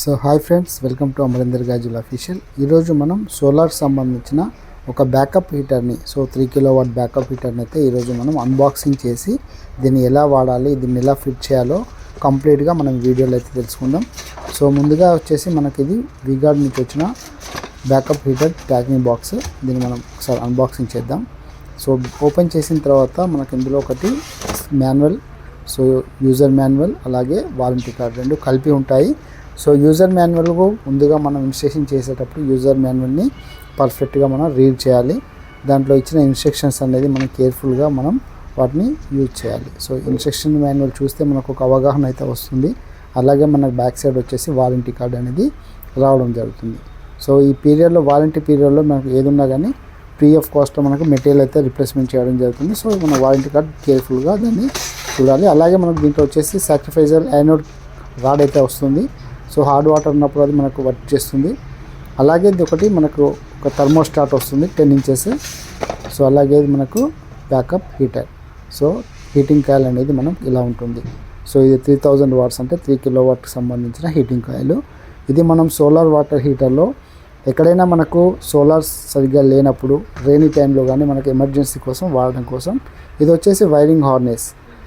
So hi friends welcome to Amarender Gajul official. ఈరోజు మనం solar సంబంధించిన ఒక backup హీటర్ని so three kilo watt backup హీటర్ని అయితే ఈరోజు మనం అన్బాక్సింగ్ చేసి దీన్ని ఎలా వాడాలి దీన్ని ఎలా ఫిట్ చేయాలో కంప్లీట్గా మనం వీడియోలో అయితే తెలుసుకుందాం. సో ముందుగా వచ్చేసి మనకి ఇది విగార్డ్ నుంచి వచ్చిన బ్యాకప్ హీటర్ ప్యాకింగ్ బాక్స్. దీన్ని మనం ఒకసారి అన్బాక్సింగ్ చేద్దాం. సో ఓపెన్ చేసిన తర్వాత మనకి ఇందులో ఒకటి మాన్యువల్ సో యూజర్ మాన్యువల్ అలాగే వారంటీ కార్డ్ రెండు కలిపి ఉంటాయి. సో యూజర్ మాన్యువల్ ముందుగా మనం ఇన్స్ట్రక్షన్ చేసేటప్పుడు యూజర్ మాన్యువల్ని పర్ఫెక్ట్గా మనం రీడ్ చేయాలి. దాంట్లో ఇచ్చిన ఇన్స్ట్రక్షన్స్ అనేది మనం కేర్ఫుల్గా మనం వాటిని యూజ్ చేయాలి. సో ఇన్స్ట్రక్షన్ మాన్యువల్ చూస్తే మనకు ఒక అవగాహన అయితే వస్తుంది. అలాగే మనకు బ్యాక్ సైడ్ వచ్చేసి వారంటీ కార్డ్ అనేది రావడం జరుగుతుంది. సో ఈ పీరియడ్లో వారంటీ పీరియడ్లో మనకు ఏది ఉన్నా కానీ ఫ్రీ ఆఫ్ కాస్ట్లో మనకు మెటీరియల్ అయితే రిప్లేస్మెంట్ చేయడం జరుగుతుంది. సో మన వారంటీ కార్డ్ కేర్ఫుల్గా దాన్ని చూడాలి. అలాగే మనకు దీంట్లో వచ్చేసి సాక్రిఫైజర్ యానోడ్ రాడ్ అయితే వస్తుంది. సో హార్డ్ వాటర్ ఉన్నప్పుడు అది మనకు వర్క్ చేస్తుంది. అలాగే ఇది ఒకటి మనకు ఒక థర్మోస్టాట్ వస్తుంది టెన్ ఇంచెస్. సో అలాగే ఇది మనకు backup heater. So heating coil అనేది మనం ఇలా ఉంటుంది. సో ఇది త్రీ థౌజండ్ వాట్స్ అంటే త్రీ కిలో వాట్కి సంబంధించిన హీటింగ్ కాయిల్. ఇది మనం సోలార్ వాటర్ హీటర్లో ఎక్కడైనా మనకు సోలార్ సరిగ్గా లేనప్పుడు రైనీ టైంలో కానీ మనకు ఎమర్జెన్సీ కోసం వాడడం కోసం ఇది వచ్చేసి వైరింగ్ హార్నెస్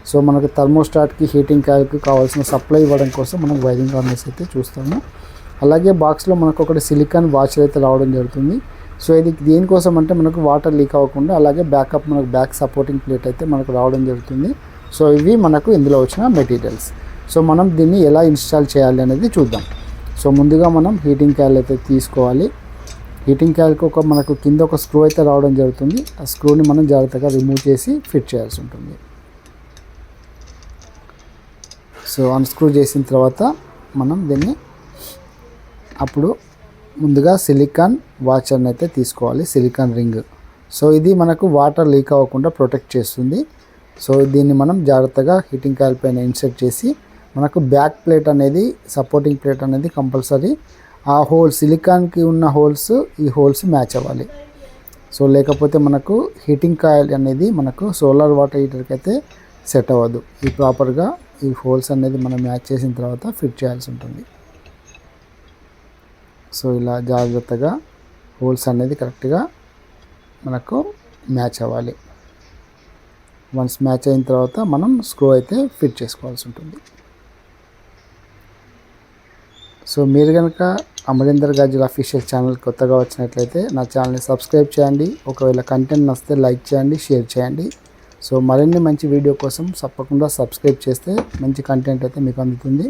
సో మనకు థర్మోస్టాట్కి హీటింగ్ కాయిల్కి కావాల్సిన సప్లై ఇవ్వడం కోసం మనం వైరింగ్ హార్నెస్ అయితే చూస్తాము. అలాగే బాక్స్లో మనకు ఒకటి సిలికాన్ వాచర్ అయితే రావడం జరుగుతుంది. సో ఇది దేనికోసం అంటే మనకు వాటర్ లీక్ అవ్వకుండా అలాగే బ్యాకప్ మనకు బ్యాక్ సపోర్టింగ్ ప్లేట్ అయితే మనకు రావడం జరుగుతుంది. సో ఇవి మనకు ఇందులో వచ్చిన మెటీరియల్స్. సో మనం దీన్ని ఎలా ఇన్స్టాల్ చేయాలి అనేది చూద్దాం. సో ముందుగా మనం హీటింగ్ కాయిల్ అయితే తీసుకోవాలి. హీటింగ్ కాయిల్కి ఒక మనకు కింద ఒక స్క్రూ అయితే రావడం జరుగుతుంది. ఆ స్క్రూని మనం జాగ్రత్తగా రిమూవ్ చేసి ఫిట్ చేయాల్సి ఉంటుంది. సో అన్స్క్రూ చేసిన తర్వాత మనం దీన్ని అప్పుడు ముందుగా సిలికాన్ వాచర్ని అయితే తీసుకోవాలి సిలికాన్ రింగ్ సో ఇది మనకు వాటర్ లీక్ అవ్వకుండా ప్రొటెక్ట్ చేస్తుంది. సో దీన్ని మనం జాగ్రత్తగా హీటింగ్ కాయిల్ పైన ఇన్సర్ట్ చేసి మనకు బ్యాక్ ప్లేట్ అనేది సపోర్టింగ్ ప్లేట్ అనేది కంపల్సరీ ఆ హోల్ సిలికాన్కి ఉన్న హోల్స్ ఈ హోల్స్ మ్యాచ్ అవ్వాలి. సో లేకపోతే మనకు హీటింగ్ కాయిల్ అనేది మనకు సోలార్ వాటర్ హీటర్కి అయితే సెట్ అవ్వదు. ఈ ప్రాపర్గా ఈ హోల్స్ అనేది మనం మ్యాచ్ చేసిన తర్వాత ఫిట్ చేయాల్సి ఉంటుంది. సో ఇలా జాగ్రత్తగా హోల్స్ అనేది కరెక్ట్గా మనకు మ్యాచ్ అవ్వాలి. వన్స్ మ్యాచ్ అయిన తర్వాత మనం స్క్రూ అయితే ఫిట్ చేసుకోవాల్సి ఉంటుంది. సో మీరు కనుక అమరీందర్ గాజుల అఫీషియల్ ఛానల్ కొత్తగా వచ్చినట్లయితే నా ఛానల్ని సబ్స్క్రైబ్ చేయండి. ఒకవేళ కంటెంట్ నచ్చితే లైక్ చేయండి షేర్ చేయండి. సో మరిన్ని మంచి వీడియో కోసం తప్పకుండా సబ్స్క్రైబ్ చేస్తే మంచి కంటెంట్ అయితే మీకు అందుతుంది.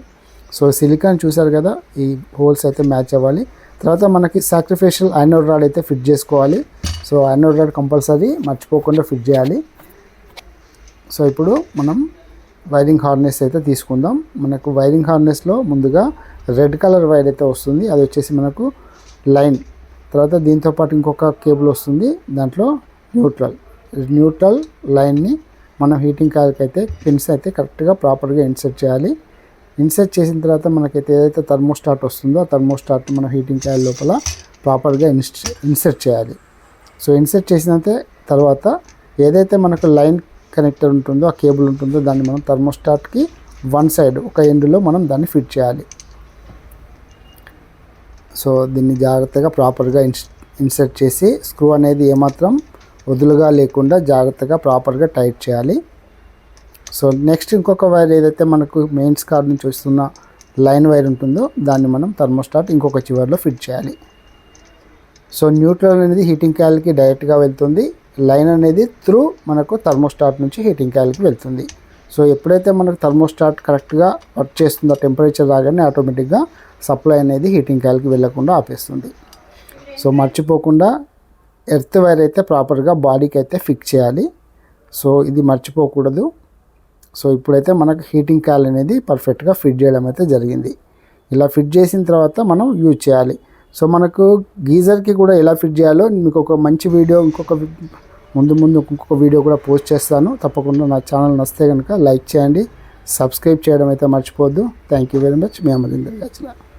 సో సిలికాన్ చూసారు కదా ఈ హోల్స్ అయితే మ్యాచ్ అవ్వాలి. తర్వాత మనకి సాక్రిఫిషియల్ ఐనోడ్ రాడ్ అయితే ఫిట్ చేసుకోవాలి. సో ఐనోడ్ రాడ్ కంపల్సరీ మర్చిపోకుండా ఫిట్ చేయాలి. సో ఇప్పుడు మనం వైరింగ్ హార్నెస్ అయితే తీసుకుందాం. మనకు వైరింగ్ హార్నెస్లో ముందుగా రెడ్ కలర్ వైర్ అయితే వస్తుంది. అది వచ్చేసి మనకు లైన్ తర్వాత దీంతోపాటు ఇంకొక కేబుల్ వస్తుంది. దాంట్లో న్యూట్రల్ న్యూట్రల్ లైన్ని మనం హీటింగ్ కాయిల్కి అయితే పిన్స్ అయితే కరెక్ట్గా ప్రాపర్గా ఇన్సర్ట్ చేయాలి. ఇన్సర్ట్ చేసిన తర్వాత మనకైతే ఏదైతే థర్మోస్టాట్ వస్తుందో ఆ థర్మోస్టాట్ మనం హీటింగ్ కాయిల్ లోపల ప్రాపర్గా ఇన్సర్ట్ చేయాలి. సో ఇన్సర్ట్ చేసిన తర్వాత ఏదైతే మనకు లైన్ కనెక్టర్ ఉంటుందో ఆ కేబుల్ ఉంటుందో దాన్ని మనం థర్మోస్టాట్కి వన్ సైడ్ ఒక ఎండ్లో మనం దాన్ని ఫిట్ చేయాలి. సో దీన్ని జాగ్రత్తగా ప్రాపర్గా ఇన్స్ ఇన్సర్ట్ చేసి స్క్రూ అనేది ఏమాత్రం వదులుగా లేకుండా జాగ్రత్తగా ప్రాపర్గా టైట్ చేయాలి. సో నెక్స్ట్ ఇంకొక వైర్ ఏదైతే మనకు మెయిన్స్ కార్డ్ నుంచి వస్తున్న లైన్ వైర్ ఉంటుందో దాన్ని మనం థర్మోస్టాట్ ఇంకొక చివరిలో ఫిట్ చేయాలి. సో న్యూట్రల్ అనేది హీటింగ్ కాయిల్కి డైరెక్ట్గా వెళ్తుంది. లైన్ అనేది త్రూ మనకు థర్మోస్టాట్ నుంచి హీటింగ్ కాయిల్కి వెళ్తుంది. సో ఎప్పుడైతే మనకు థర్మోస్టాట్ కరెక్ట్గా వర్క్ చేస్తుందో టెంపరేచర్ రాగానే ఆటోమేటిక్గా సప్లై అనేది హీటింగ్ కాయిల్కి వెళ్ళకుండా ఆపేస్తుంది. సో మర్చిపోకుండా ఎర్త్ వైర్ అయితే ప్రాపర్గా బాడీకి అయితే ఫిక్స్ చేయాలి. సో ఇది మర్చిపోకూడదు. సో ఇప్పుడైతే మనకు హీటింగ్ కాల్ అనేది పర్ఫెక్ట్గా ఫిట్ చేయడం అయితే జరిగింది. ఇలా ఫిట్ చేసిన తర్వాత మనం యూజ్ చేయాలి. సో మనకు గీజర్కి కూడా ఎలా ఫిట్ చేయాలో మీకు ఒక మంచి వీడియో ఇంకొక ముందు ముందు ఇంకొక వీడియో కూడా పోస్ట్ చేస్తాను. తప్పకుండా నా ఛానల్ నచ్చితే కనుక లైక్ చేయండి. సబ్స్క్రైబ్ చేయడం అయితే మర్చిపోవద్దు. Thank you very much. మేము అమరీందర్